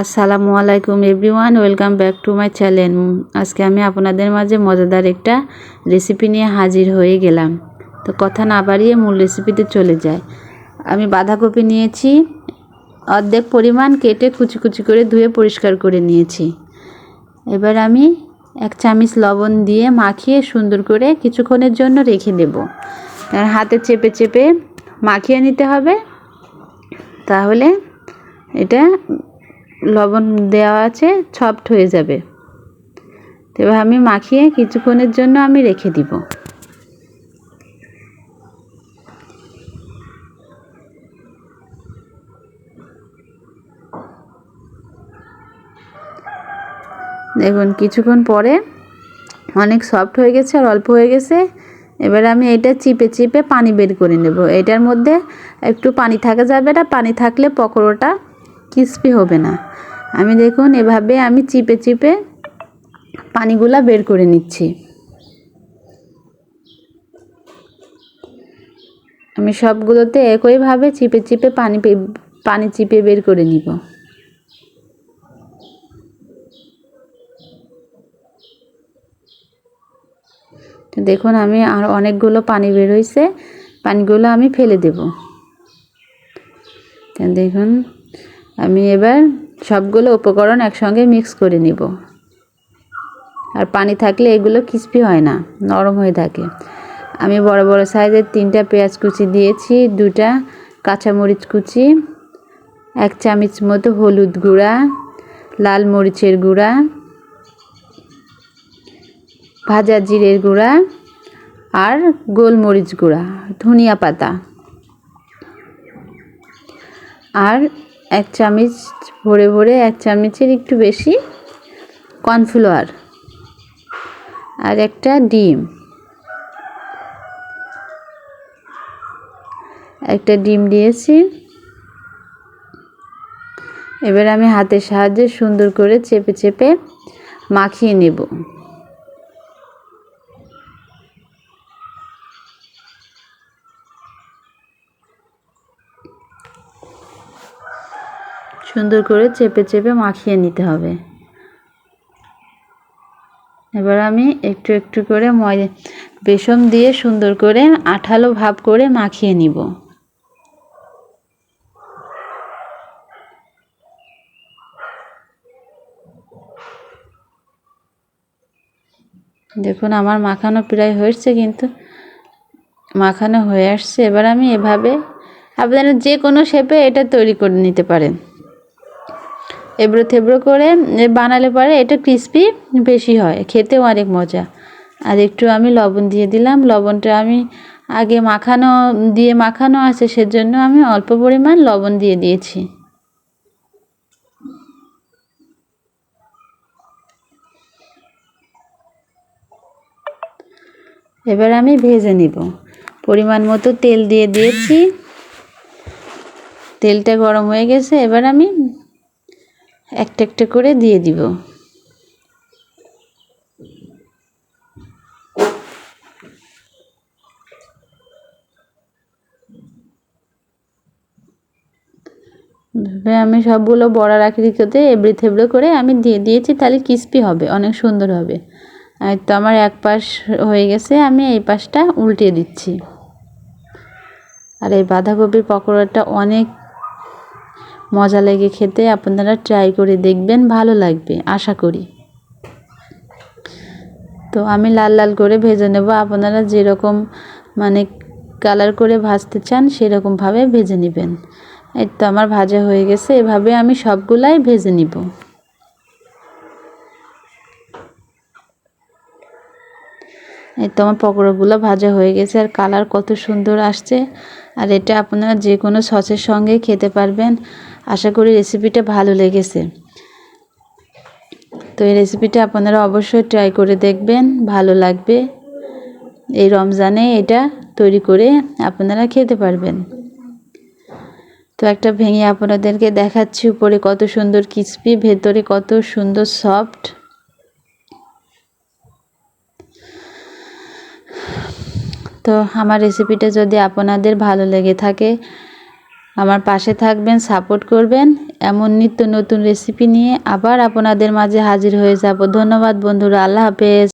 আসসালামু আলাইকুম everyone, welcome back to my channel. আজকে আমি আপনাদের মাঝে মজাদার একটা রেসিপি নিয়ে হাজির হয়ে গেলাম। তো কথা না বাড়িয়ে মূল রেসিপিতে চলে যায় আমি বাঁধাকপি নিয়েছি, অর্ধেক পরিমাণ কেটে কুচি কুচি করে ধুয়ে পরিষ্কার করে নিয়েছি। এবার আমি এক চামচ লবণ দিয়ে মাখিয়ে সুন্দর করে কিছুক্ষণের জন্য রেখে দেব। আর হাতে চেপে চেপে মাখিয়ে নিতে হবে। তাহলে এটা লবণ দেওয়া আছে সফট হয়ে যাবে। তো এবার আমি মাখিয়ে কিছুক্ষণের জন্য আমি রেখে দিব। দেখুন, কিছুক্ষণ পরে অনেক সফট হয়ে গেছে আর অল্প হয়ে গেছে। এবার আমি এটা চিপে চিপে পানি বের করে নেব। এটার মধ্যে একটু পানি থাকা যাবে না, পানি থাকলে পকোড়োটা ক্রিস্পি হবে না। আমি দেখুন, এভাবে আমি চিপে চিপে পানিগুলা বের করে নিচ্ছি। আমি সবগুলোতে একইভাবে চিপে চিপে পানি পানি চিপে বের করে নিব। দেখুন, আমি আর অনেকগুলো পানি বের হয়েছে পানিগুলো আমি ফেলে দেব। দেখুন। আমি এবার সবগুলো উপকরণ একসঙ্গে মিক্স করে নিব। আর পানি থাকলে এগুলো ক্রিস্পি হয় না, নরম হয়ে থাকে। আমি বড় বড় সাইজের তিনটা পেঁয়াজ কুচি দিয়েছি, দুটা কাঁচামরিচ কুচি, এক চামচ মতো হলুদ গুঁড়া, লাল মরিচের গুঁড়া, ভাজা জিরের গুঁড়া আর গোলমরিচ গুঁড়া, ধনিয়া পাতা। আর এক চামচ ভরে ভরে, এক চামচের একটু বেশি কর্নফ্লাওয়ার আর একটা ডিম। একটা ডিম দিয়েছি। এবার আমি হাতের সাহায্যে সুন্দর করে চেপে চেপে মাখিয়ে নেব। সুন্দর করে চেপে চেপে মাখিয়ে নিতে হবে। এবার আমি একটু একটু করে ময়দা বেসন দিয়ে সুন্দর করে আঠালো ভাব করে মাখিয়ে নিব। দেখুন, আমার মাখানো প্রায় হয়েছে কিন্তু মাখানো হয়ে আসছে। এবার আমি এভাবে আপনারা যে কোনো শেপে এটা তৈরি করে নিতে পারেন। এবড়ো থেবড়ো করে বানালে পরে এটা ক্রিস্পি বেশি হয়, খেতেও অনেক মজা। আর একটু আমি লবণ দিয়ে দিলাম, লবণটা আমি আগে মাখানো, দিয়ে মাখানো আছে সেজন্য আমি অল্প পরিমাণ লবণ দিয়ে দিয়েছি। এবার আমি ভেজে নিব। পরিমাণ মতো তেল দিয়ে দিয়েছি। তেলটা গরম হয়ে গেছে, এবার আমি একটা একটা করে দিয়ে দিব। আমি সবগুলো বড়া রাখি দিতে এবড়ে থেবড়ে করে আমি দিয়ে দিয়েছি, তাহলে ক্রিস্পি হবে, অনেক সুন্দর হবে। আর তো আমার এক পাশ হয়ে গেছে, আমি এই পাশটা উল্টিয়ে দিচ্ছি। আর এই বাঁধাকপির পকোড়াটা অনেক মজা লেগে খেতে আপনারা ট্রাই করে দেখবেন, ভালো লাগবে, আশা করি। তো আমি লাল লাল করে ভেজে নেব। আপনারা যেরকম মানে কালার করে ভাজতে চান সেরকমভাবে ভেজে নেবেন। এই তো আমার ভাজা হয়ে গেছে, এভাবে আমি সবগুলাই ভেজে নিব। এই তো আমার পকোড়াগুলো ভাজা হয়ে গেছে আর কালার কত সুন্দর আসছে। আর এটা আপনারা যে কোনো সসের সঙ্গে খেতে পারবেন। আশা করি রেসিপিটা ভালো লেগেছে। তো এই রেসিপিটা আপনারা অবশ্যই ট্রাই করে দেখবেন, ভালো লাগবে। এই রমজানে এটা তৈরি করে আপনারা খেতে পারবেন। তো একটা ভেঙে আপনাদেরকে দেখাচ্ছি উপরে কত সুন্দর ক্রিসপি ভেতরে কত সুন্দর সফট তো আমার রেসিপিটা যদি আপনাদের ভালো লেগে থাকে, আমার পাশে থাকবেন সাপোর্ট করবেন। এমন নিত্য নতুন রেসিপি নিয়ে আবার আপনাদের মাঝে হাজির হয়ে যাব। ধন্যবাদ বন্ধুরা, আল্লাহ হাফেজ।